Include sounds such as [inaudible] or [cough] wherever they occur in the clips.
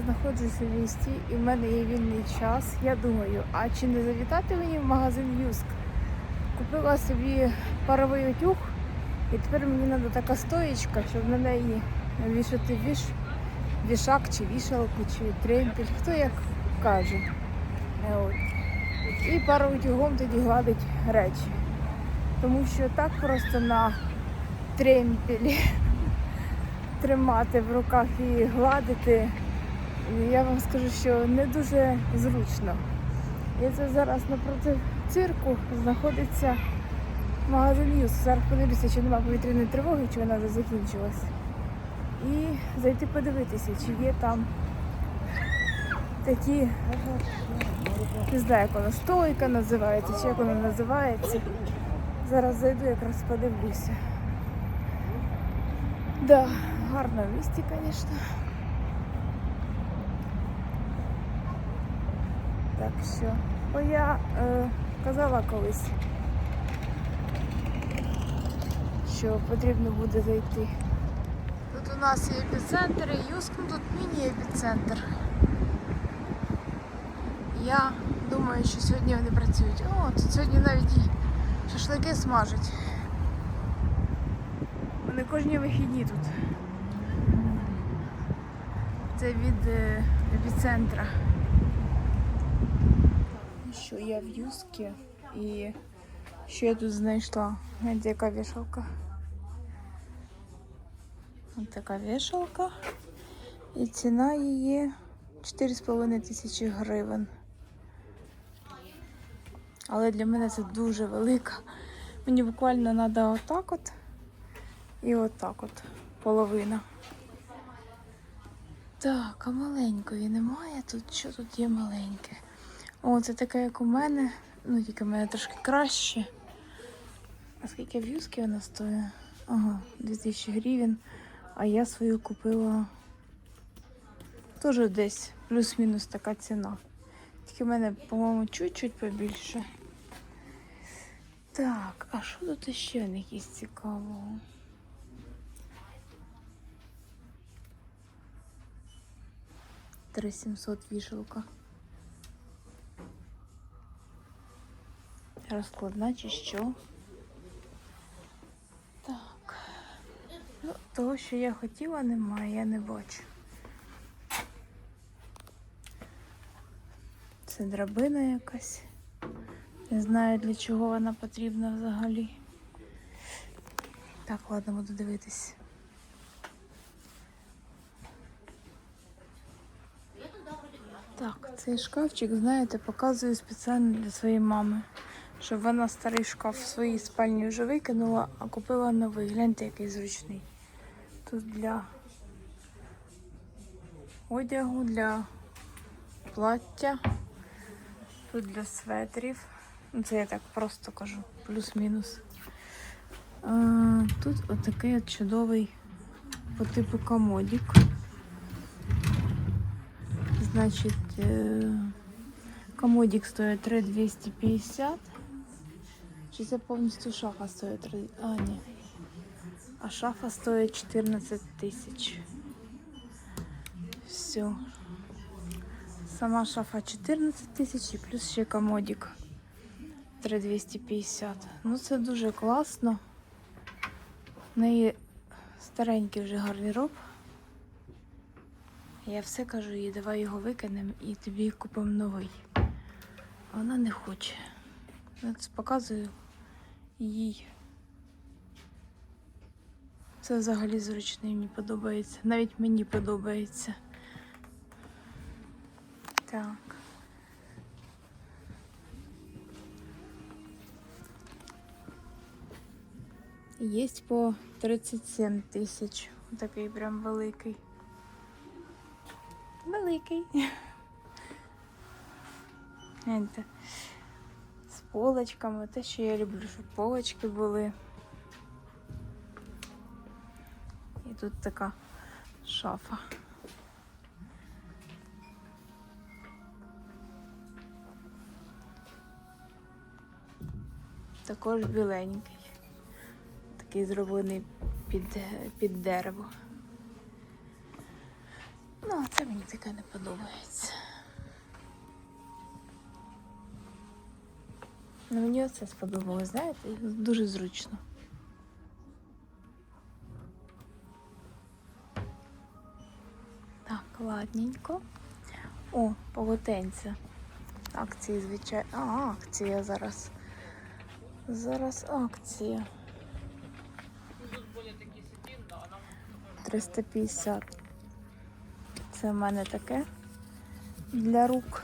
я знаходжуся в місті і в мене є вільний час. Я думаю, а чи не завітати мені в магазин Юск? Купила собі паровий утюг, і тепер мені треба така стоєчка, щоб на неї вішати віш, вішак чи вішалку, чи тремпель, хто як каже. Е, От. І пароутюгом тоді гладить речі. Тому що так просто на тремпелі [laughs] тримати в руках і гладити, я вам скажу, що не дуже зручно. І це зараз напроти цирку знаходиться магазин Юс. Зараз подивлюся, чи немає повітряної тривоги, чи вона вже закінчилась. І зайти подивитися, чи є там такі, не знаю, як вона стойка називається, чи як вона називається. Зараз зайду, якраз подивлюся. Да, гарно в місті, звісно. Так що, бо я е, казала колись, що потрібно буде зайти. Тут у нас є епіцентр і Юск, ну тут міні-епіцентр. Я думаю, що сьогодні вони працюють. О, тут сьогодні навіть шашлики смажать. Вони кожні вихідні тут. Це від е, епіцентра. Що я в Юскі і що я тут знайшла? Гляньте, яка вішалка. Ось така вішалка. І ціна її 4,5 тисячі гривень. Але для мене це дуже велика. Мені буквально треба отак от і отак от половина. Так, а маленької немає тут. Що тут є маленьке? О, це таке, як у мене. Ну, тільки в мене трошки краще. А скільки в юскі вона стоїть? Ага, 2000 гривень. А я свою купила теж десь плюс-мінус така ціна. Тільки в мене, по-моєму, чуть-чуть побільше. Так, а що тут ще них є цікавого? Три сімсот вішалка. Розкладна чи що? Так. Ну, того, що я хотіла, немає, я не бачу. Це драбина якась. Не знаю для чого вона потрібна взагалі. Так, ладно, буду дивитись. Так, цей шкафчик, знаєте, показую спеціально для своєї мами. Щоб вона старий шкаф в своїй спальні вже викинула, а купила новий. Гляньте, який зручний. Тут для одягу, для плаття, тут для светрів. Ну, Це я так просто кажу, плюс-мінус. Тут отакий от чудовий по типу комодик. Значить, е, комодик стоїть 3250. Чи це повністю шафа стоїть 3? А, ні. А шафа стоїть 14 тисяч. Все. Сама шафа 14 тисяч і плюс ще комодик 3250. Ну це дуже класно. В неї старенький вже гардероб. Я все кажу їй, давай його викинемо і тобі купимо новий. Вона не хоче. Я це показую їй. Це взагалі зручно, і мені подобається. Навіть мені подобається. Так. Є по 37 тисяч. Такий прям великий. Великий. [laughs] Гляньте. Полочками. Те, що я люблю, щоб полочки були. І тут така шафа. Також біленький. Такий зроблений під, під дерево. Ну, а це мені таке не подобається. Ну, мені оце сподобалось, знаєте, дуже зручно. Так, ладненько. О, полотенце. Акції, звичайно. А, акція зараз. Зараз акція. 350. Це в мене таке для рук.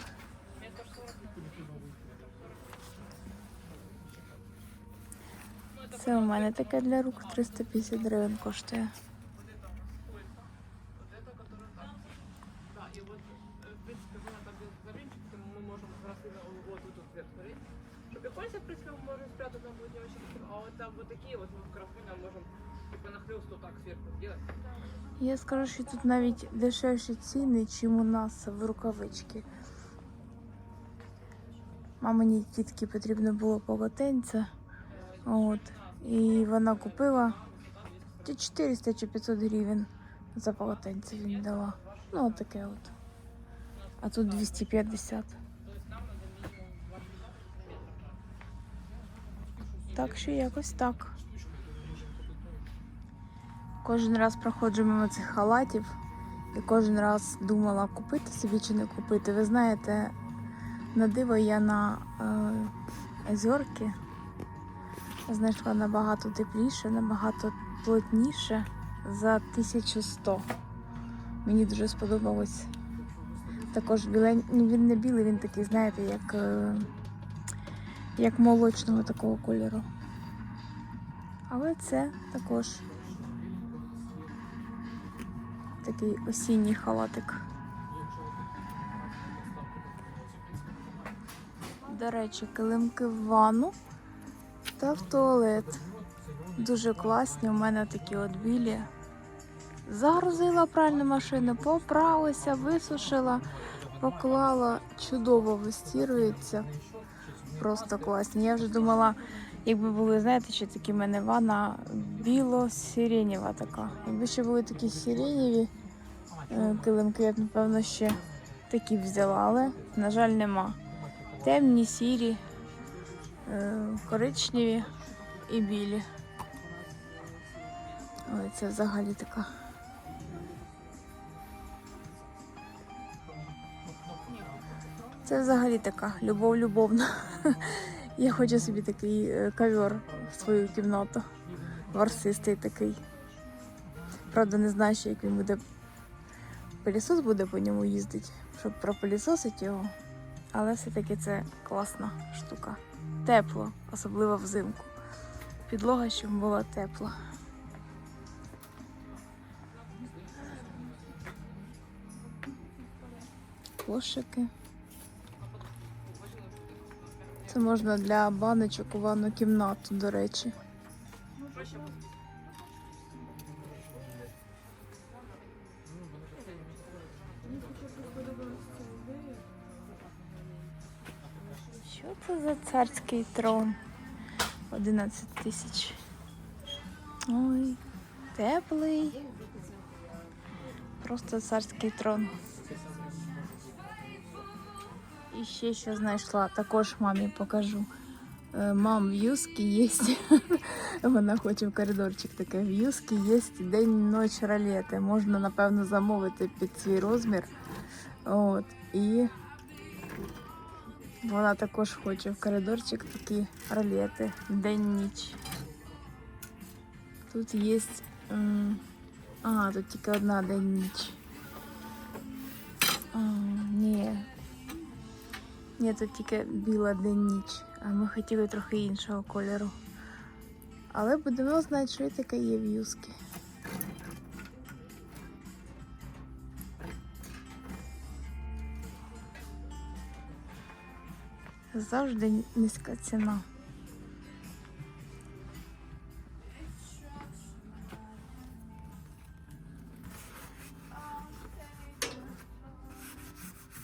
Це у мене таке для рук 350 гривень коштує. Да, и вот, э, в принципе, вона там без заринчик, тому ми можемо зараз вот тут вверх смотреть. Что прикольно, в принципе, мы можем спрятать, там будет не очень красиво. А вот там вот такие вот мы в крафуне можем типа нахлёст вот так сверху сделать. Я скажу, що тут навіть дешевші ціни, чим у нас в рукавички. Мамині тітки потрібно було полотенце. От. І вона купила чи 400 чи 500 гривень за полотенце він дала. Ну, таке от. А тут 250. Так що якось так. Кожен раз проходжу мимо цих халатів і кожен раз думала, купити собі чи не купити. Ви знаєте, на диво я на е, озерки знайшла набагато тепліше, набагато плотніше за 1100. Мені дуже сподобалось. Також білень... ну, він не білий, він такий, знаєте, як, е, як молочного такого кольору. Але це також такий осінній халатик. До речі, килимки в ванну та в туалет. Дуже класні. У мене такі от білі. Загрузила пральну машину, поправилася, висушила, поклала, чудово вистірується. Просто класні. Я вже думала, якби були, знаєте, що такі в мене ванна біло-сиренєва така. Якби ще були такі сиренєві е, килимки, я б, напевно, ще такі б взяла, але, на жаль, нема. Темні, сірі, коричневі і білі. Ой, це взагалі така. Це взагалі така любов любовна. [laughs] Я хочу собі такий е, ковер в свою кімнату. Ворсистий такий. Правда, не знаю, ще як він буде. Пилісос буде по ньому їздити, щоб пропилісосити його. Але все-таки це класна штука. Тепло, особливо взимку. Підлога, щоб була тепла. Кошики. Це можна для баночок у ванну кімнату, до речі. За царський трон? 11 тисяч. Ой, теплий. Просто царський трон. І ще що знайшла, також мамі покажу. Е, Мам, в юскі є. Вона хоче в коридорчик таке. В юскі є день-ніч ролети. Можна, напевно, замовити під свій розмір. От. І вона також хоче в коридорчик такі ролети. День-ніч. Тут є. А, тут тільки одна день-ніч. Ні. Ні, тут тільки біла день-ніч, а ми хотіли трохи іншого кольору. Але будемо знати, що таке є в Завжди низька ціна.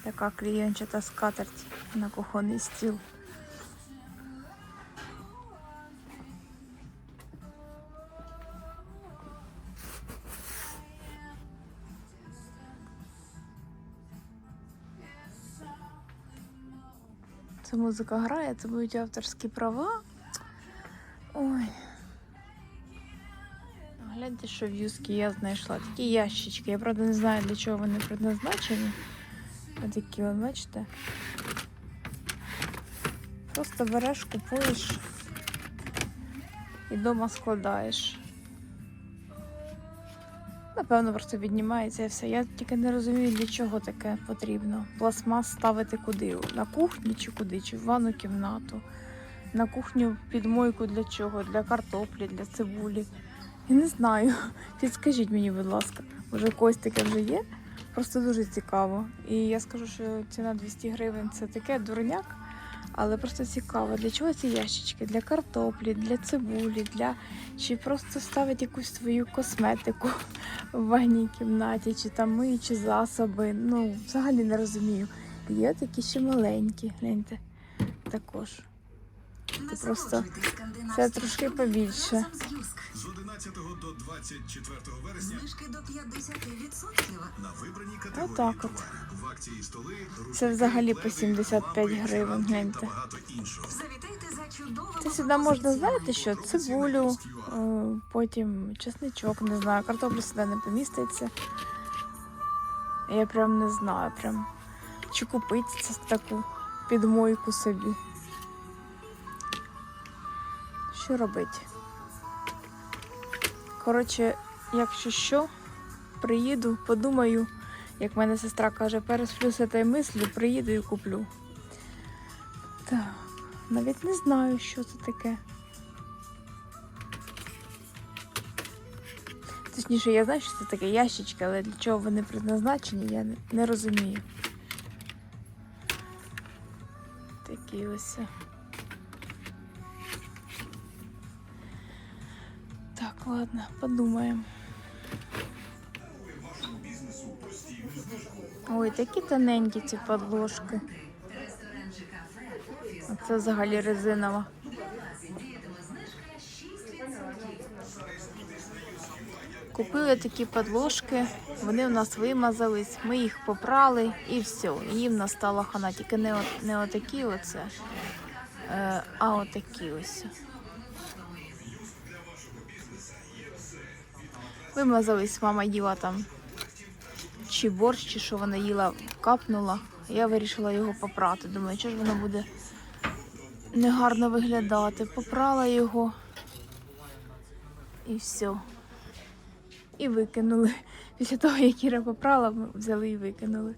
Така клієнчата скатерть на кухонний стіл. Це музика грає, це будуть авторські права. Ой. Гляньте, що в юскі я знайшла. Такі ящички. Я правда не знаю, для чого вони предназначені. Отакі, от, бачите? Просто береш, купуєш і вдома складаєш. Напевно, просто віднімається все. Я тільки не розумію, для чого таке потрібно. Пластмас ставити куди? На кухню чи куди? Чи в ванну кімнату? На кухню під мойку для чого? Для картоплі, для цибулі. Я не знаю. [laughs] Підскажіть мені, будь ласка, може когось таке вже є? Просто дуже цікаво. І я скажу, що ціна 200 гривень це таке дурняк, але просто цікаво. Для чого ці ящички? Для картоплі, для цибулі, для чи просто ставить якусь свою косметику в ванній кімнаті, чи там миючі засоби. Ну, взагалі не розумію. Є такі ще маленькі, гляньте, також. Це просто- Це трошки побільше. З 11 до 24 вересня Знижки до 50%. на вибрані категорії Отак от. В акції столи Це взагалі по 75 гривень, гляньте. Це сюди можна, знаєте що? Цибулю, е, потім чесничок, не знаю, картоплю сюди не поміститься. Я прям не знаю, прям. Чи купити це таку підмойку собі. Що робити? Коротше, якщо що, приїду, подумаю, як мене сестра каже, пересплю з цією мислю, приїду і куплю. Так. Навіть не знаю, що це таке. Точніше, я знаю, що це таке ящички, але для чого вони предназначені, я не розумію. Такі ось. Ладно, подумаємо. Ой, такі тоненькі ці подложки. Це взагалі резинова. Купили такі подложки, вони у нас вимазались, ми їх попрали і все. Їм настала хана. Тільки не, от- не отакі оце, е, а отакі ось. Вимазались, мама їла там чи борщ, чи що вона їла, капнула. Я вирішила його попрати. Думаю, що ж воно буде негарно виглядати. Попрала його і все. І викинули. [laughs] Після того, як Іра попрала, ми взяли і викинули.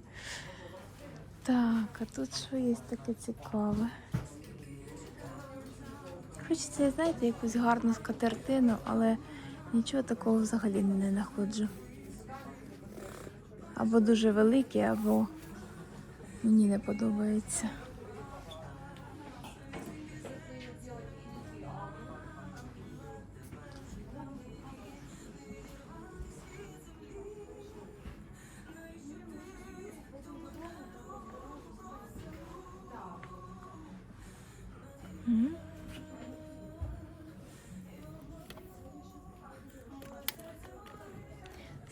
Так, а тут що є таке цікаве? Хочеться, знаєте, якусь гарну скатертину, але нічого такого взагалі не знаходжу. Або дуже великі, або мені не подобається.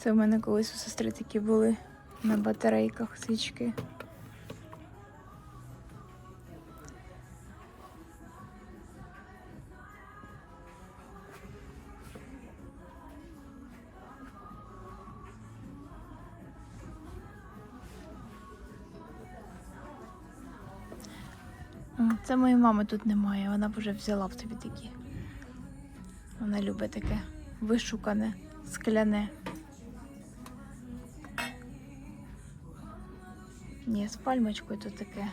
Це в мене колись у сестри такі були на батарейках свічки. Це моєї мами тут немає, вона б вже взяла б тобі такі. Вона любить таке вишукане, скляне. Ні, з пальмочкою тут таке.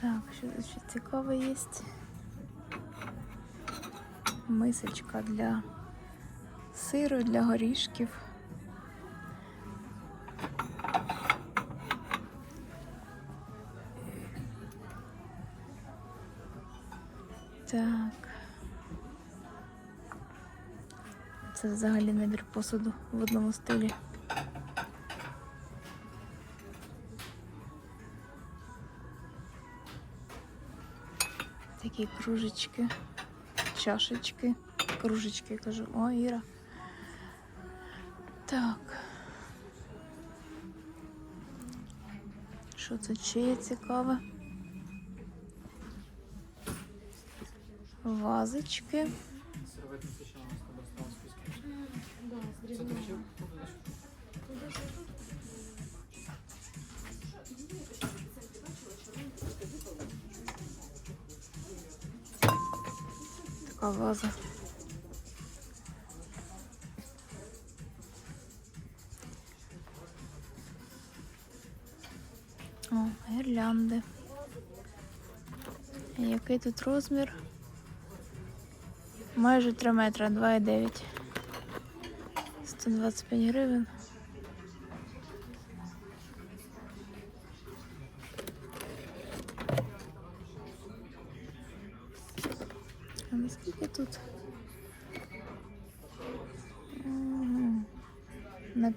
Так, що тут ще є? Мисочка для сиру, для горішків. Це взагалі набір посуду в одному стилі. Такі кружечки, чашечки, кружечки, я кажу, о, Іра. Так. Що це чиє цікаве? Вазочки. Така. О, гірлянди. Який тут розмір? Майже 3 метра, 2,9. 125 гривень.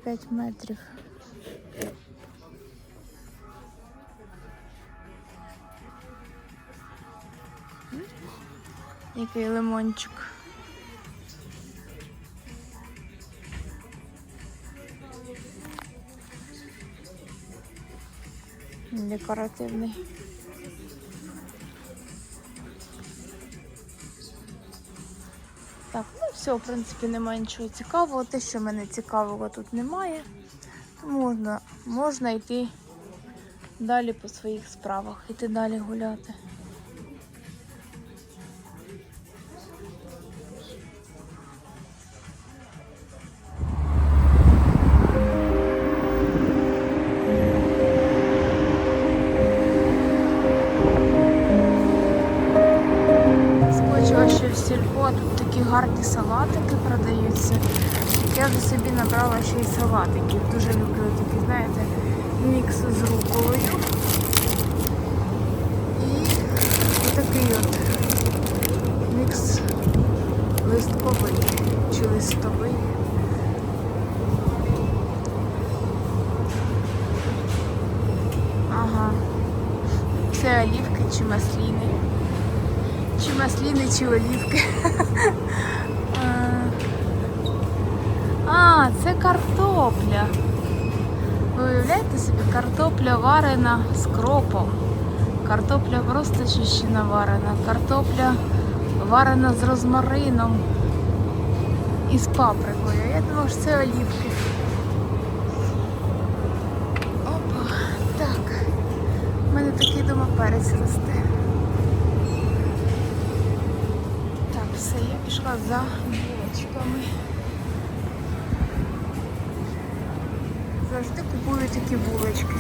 5 метрів. Який лимончик. Декоративний. Так, ну все, в принципі, немає нічого цікавого. Те, що мене цікавого тут немає. То можна, можна йти далі по своїх справах, йти далі гуляти. Ще й салатиків. Дуже люблю такі, знаєте, мікс з руколою. І такий от мікс листковий чи листовий. Ага. Це олівки чи масліни. Чи масліни, чи олівки. [laughs] А, це картопля. Ви уявляєте собі, картопля варена з кропом. Картопля просто чищена варена. Картопля варена з розмарином і з паприкою. Я думала, що це олівки. Опа, так. У мене такий дома перець росте. Так, все, я пішла за булочками. Завжди купую такі булочки.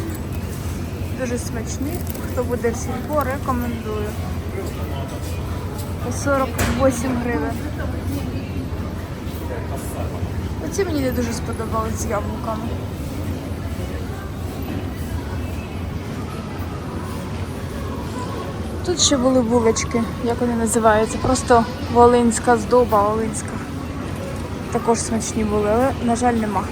Дуже смачні. Хто буде в сільпо, рекомендую. 48 гривень. Оці мені не дуже сподобались з яблуками. Тут ще були булочки, як вони називаються, просто волинська здоба, волинська. Також смачні були, але, на жаль, нема.